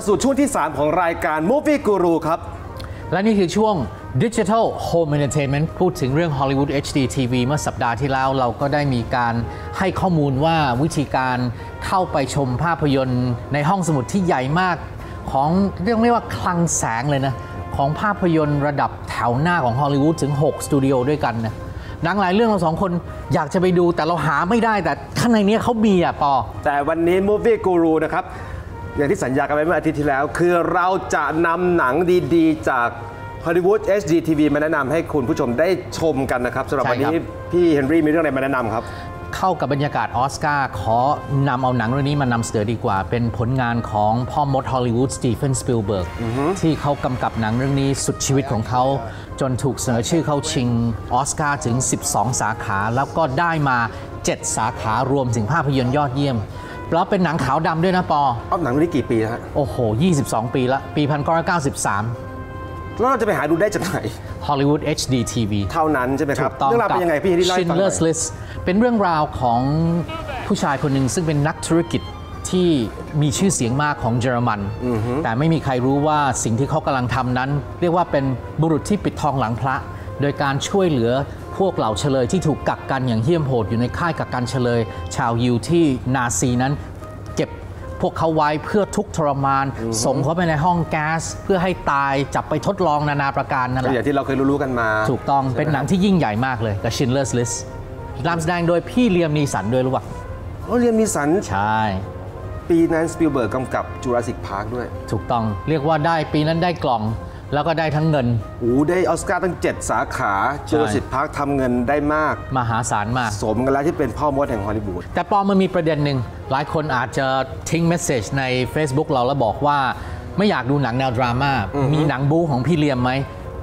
มาสู่ช่วงที่ 3 ของรายการ Movie Guru ครับ และนี่คือช่วง Digital Home Entertainment พูดถึงเรื่อง Hollywood HD TV เมื่อสัปดาห์ที่แล้วเราก็ได้มีการให้ข้อมูลว่าวิธีการเข้าไปชมภาพยนตร์ในห้องสมุดที่ใหญ่มาก ของเรียกได้ว่าคลังแสงเลยนะ ของภาพยนตร์ระดับแถวหน้าของฮอลลีวูดถึง 6 สตูดิโอด้วยกันนะหนังหลายเรื่องเราสองคนอยากจะไปดูแต่เราหาไม่ได้แต่ข้างในเนี้ยเขามีอะปอ แต่วันนี้ Movie Guru นะครับ อย่างที่สัญญากันไว้เมื่ออาทิตย์ที่แล้ว คือเราจะนำหนังดีๆ จาก Hollywood HD TV มาแนะนำให้คุณผู้ชมได้ชมกันนะครับสำหรับใช่วันครับนี้พี่เฮนรี่มีเรื่องอะไรมาแนะนำครับเข้ากับบรรยากาศออสการ์ขอนำเอาหนังเรื่องนี้มานำเสนอดีกว่า เป็นผลงานของพ่อมดฮอลลีวูดสตีเฟนสปิลเบิร์กที่เขากำกับหนังเรื่องนี้สุดชีวิตของเขา จนถูกเสนอชื่อเข้าชิงออสการ์ถึง 12 สาขา แล้วก็ได้มา 7 สาขารวมถึงภาพยนตร์ยอดเยี่ยม แล้วเป็นหนังขาวดำด้วยนะปออ้าวหนังเรื่องนี้กี่ปีนะฮะโอ้โห 22 ปีละ ปี 1993แล้วเราจะไปหาดูได้จากไหน Hollywood HD TV เท่านั้นใช่ไหมคถูรับกต้องเรื่องราวเป็นยังไงพี่เฮนรี่เล่าให้ฟังหน่อย Schindler's List เป็นเรื่องราวของผู้ชายคนหนึ่งซึ่งเป็นนักธุรกิจที่มีชื่อเสียงมากของเยอรมัน แต่ไม่มีใครรู้ว่าสิ่งที่เขากำลังทำนั้น เรียกว่าเป็นบุรุษที่ปิดทองหลังพระ โดยการช่วยเหลือ พวกเหล่าเฉลยที่ถูกกักกันอย่างเหี้ยมโหดอยู่ในค่ายกักกันเฉลย ชาวยิวที่นาซีนั้นเก็บพวกเขาไว้เพื่อทุกข์ทรมาน ส่งเขาไปในห้องแก๊ส เพื่อให้ตายจับไปทดลองนานาประการนั่นแหก็ละอย่างที่เราเคยรู้ๆกันมา ถูกต้องเป็นหนังที่ยิ่งใหญ่มากเลย The Schindler's List นำแสดงโดยพี่เลียมนีสันด้วยรู้ป่ะโอ้เรียนมีสันใช่ปีนั้นสปิลเบิร์กกำกับจูราสสิกพาร์คด้วย ถูกต้องเรียกว่าได้ปีนั้นได้กล่อง แล้วก็ได้ทั้งเงิน โอ้ได้ออสการ์ตั้ง 7 สาขาจูราสสิกพาร์คทำเงินได้มาก มหาศาลมาก สมกันแล้วที่เป็นพ่อมดแห่งฮอลลีวูด แต่ปอมันมีประเด็นหนึ่ง หลายคนอาจจะทิ้งเมสเซจใน Facebook เราแล้วบอกว่า ไม่อยากดูหนังแนวดราม่า มีหนังบู๊ของพี่เลียมไหม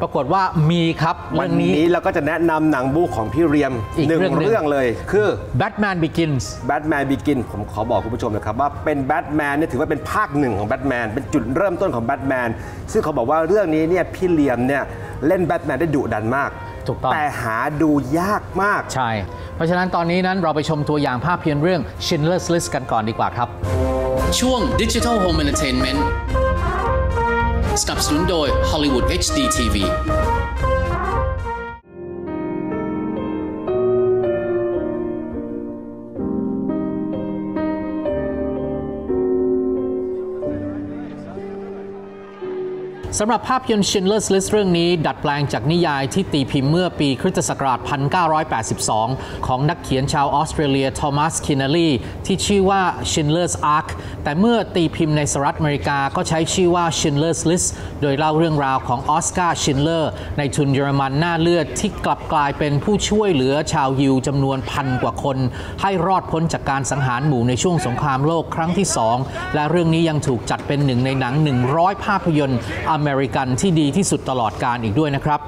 ปรากฏว่ามีครับวัเรื่นองนี้นี้เราก็จะแนะนำหนังบู๊ของพี่เรียมอีกหนึ่งเรื่องหนึ่งเรื่องเลยคือ Batman Begins Batman Begin ผมขอบอกคุณผู้ชมนะครับว่าเป็นแบทแมนเนี่ยถือว่าเป็นภาคหนึ่งของแบทแมนเป็นจุดเริ่มต้นของแบทแมนซึ่งเขาบอกว่าเรื่องนี้เนี่ยพี่เลียมเนี่ยเล่นแบทแมนได้ดุดันมากถูกต้องแต่หาดูยากมากใช่ เพราะฉะนั้นตอนนี้นั้นเราไปชมตัวอย่างภาพยนตร์เรื่อง Schindler's List กันก่อนดีกว่าครับ ช่วง Digital Home Entertainment สนับสนุนโดย Hollywood HD TV สำหรับภาพยนตร์ Schindler's List เรื่องนี้ ดัดแปลงจากนิยายที่ตีพิมพ์เมื่อปีคริสตศักราช 1982 ของนักเขียนชาวออสเตรเลียโทมัสคินเนลลีที่ชื่อว่า Schindler's Ark แต่เมื่อตีพิมพ์ในสหรัฐอเมริกาก็ใช้ชื่อว่า Schindler's List โดยเล่าเรื่องราวของออสการ์ชินเลอร์ในทุนเยอรมันหน้าเลือดที่กลับกลายเป็นผู้ช่วยเหลือชาวยิวจำนวนพันกว่าคน ให้รอดพ้นจากการสังหารหมู่ในช่วงสงครามโลกครั้งที่ 2 และเรื่องนี้ยังถูกจัดเป็นหนึ่งในหนัง 100 ภาพยนตร์อเมริกันที่ดีที่สุดตลอดการอีกด้วยนะครับ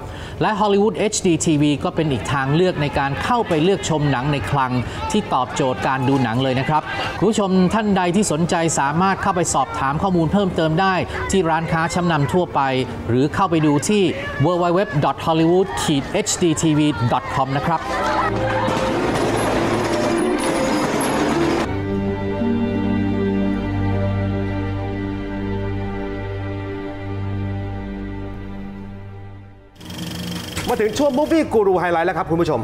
และ Hollywood HD TV ก็เป็นอีกทางเลือกในการเข้าไปเลือกชมหนังในคลัง ที่ตอบโจทย์การดูหนังเลยนะครับคุณผู้ชมท่านใดที่สนใจสามารถเข้าไปสอบถามข้อมูลเพิ่มเติมได้ ที่ร้านค้าชั้นนำทั่วไป หรือเข้าไปดูที่ www.hollywood-hdtv.com นะครับ มาถึงช่วง Movie Guru Highlight แล้วครับคุณผู้ชม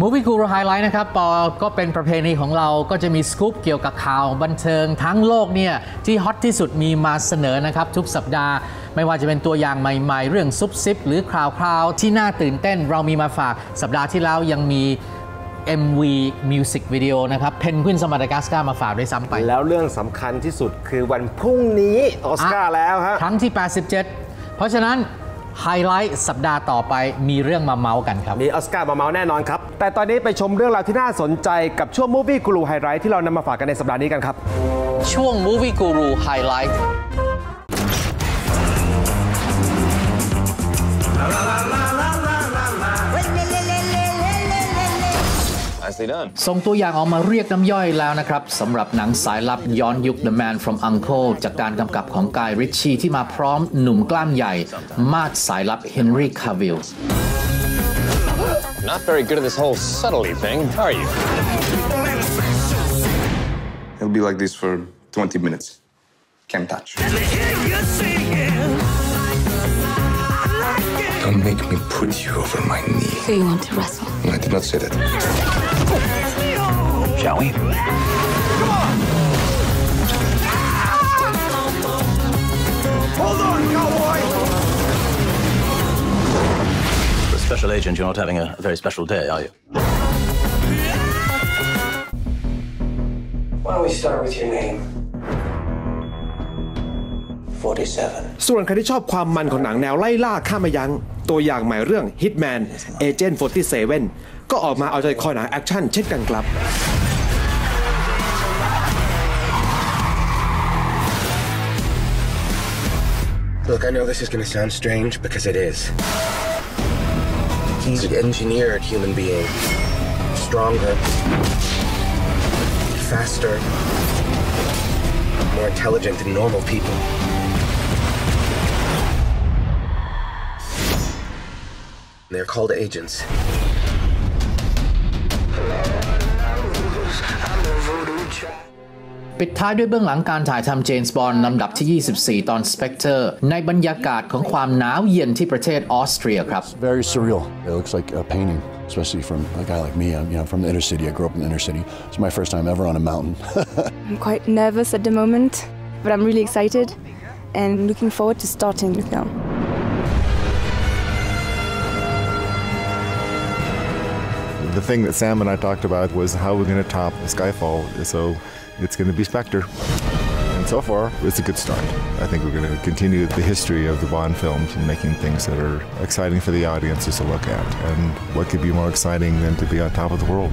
Movie Guru Highlight นะครับปอก็เป็นประเพณีของเราก็จะมีสกู๊ปเกี่ยวกับข่าวบันเทิงทั้งโลกเนี่ยที่ฮอตที่สุดมีมาเสนอนะครับ ทุกสัปดาห์ ไม่ว่าจะเป็นตัวอย่างใหม่ๆ เรื่องซุปซิปหรือข่าวคราวที่น่าตื่นเต้น เรามีมาฝากสัปดาห์ที่แล้วยังมี MV Music Video นะครับเพนกวินสมาร์ดกัสกามาฝากด้วยซ้ำไป แล้วเรื่องสำคัญที่สุดคือวันพรุ่งนี้ออสการ์แล้วฮะครั้งที่ 87 เพราะฉะนั้น ไฮไลท์สัปดาห์ต่อไปมีเรื่องมาเมาส์กันครับ มีออสการ์มาเมาส์แน่นอนครับ แต่ตอนนี้ไปชมเรื่องราวที่น่าสนใจกับช่วง Movie Guru Highlight ที่เรานำมาฝากกันในสัปดาห์นี้กันครับ ช่วง Movie Guru Highlight Nicely done. ส่งตัวอย่างออกมาเรียกน้ำย่อยแล้วนะครับสำหรับหนังสายลับย้อนยุค The Man from Uncle จากการกำกับของกายริชชีที่มาพร้อมหนุ่มกล้ามใหญ่ มาดสายลับเฮนรี่คาวิล Not very good at this whole subtlety thing, are you? It'll be like this for 20 minutes. Can't touch. Don't make me put you over my knee. So you want to wrestle? I did not say that. Shall we? Come on. Shall? Hold on, cowboy. For a special agent, you're not having a, a very special day, are you? Why don't we start with your name? 47. ส่วนใครที่ชอบความมันของหนังแนวไล่ล่าข้ามมายั้ง ตัวอย่างใหม่เรื่อง Hitman Agent 47 ก็ออกมาเอาใจคอยหนังแอคชั่นเช่นกันครับ Look, I know this is going to sound strange because it is. He's an engineered human being. Stronger. Faster. More intelligent than normal people. They're called agents. ปิดท้ายด้วยเบื้องหลังการถ่ายทำเจมส์บอลลำดับที่ 24 ตอน Spectre ในบรรยากาศของความหนาวเย็นที่ประเทศออสเตรียครับ very surreal. It looks like a painting, especially from a guy like me. I'm you know from the inner city. I grew up in the inner city. It's my first time ever on a mountain. I'm quite nervous at the moment, but I'm really excited and looking forward to starting the film. The thing that Sam and I talked about was how we're going to top Skyfall. So it's going to be Spectre. And so far, it's a good start. I think we're going to continue the history of the Bond films and making things that are exciting for the audiences to look at. And what could be more exciting than to be on top of the world?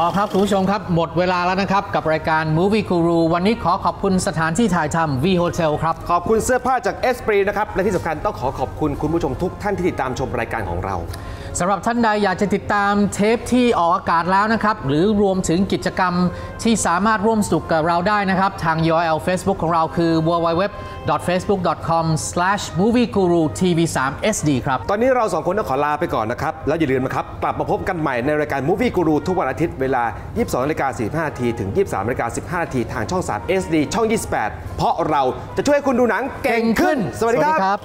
พอครับคุณผู้ชมครับ หมดเวลาแล้วนะครับ กับรายการ Movie Guru วันนี้ขอขอบคุณสถานที่ถ่ายทำ V Hotel ครับ ขอบคุณเสื้อผ้าจากเอสปรีนะครับ และที่สำคัญต้องขอขอบคุณคุณผู้ชมทุกท่านที่ติดตามชมรายการของเรา สำหรับท่านใดอยากจะติดตามเทปที่ออกอากาศแล้วนะครับ หรือรวมถึงกิจกรรมที่สามารถร่วมสนุกกับเราได้นะครับ ทาง URL Facebook ของเราคือ www.facebook.com/moviegurutv3sd ครับ ตอนนี้เราสองคนต้องขอลาไปก่อนนะครับ แล้วอย่าลืมนะครับ กลับมาพบกันใหม่ในรายการ Movie Guru ทุกวันอาทิตย์เวลา 22นาฬิกา45นาทีถึง 23นาฬิกา15นาทีทางช่อง 3 SD ช่อง 28 เพราะเราจะช่วยให้คุณดูหนังเก่งขึ้น สวัสดีครับครับ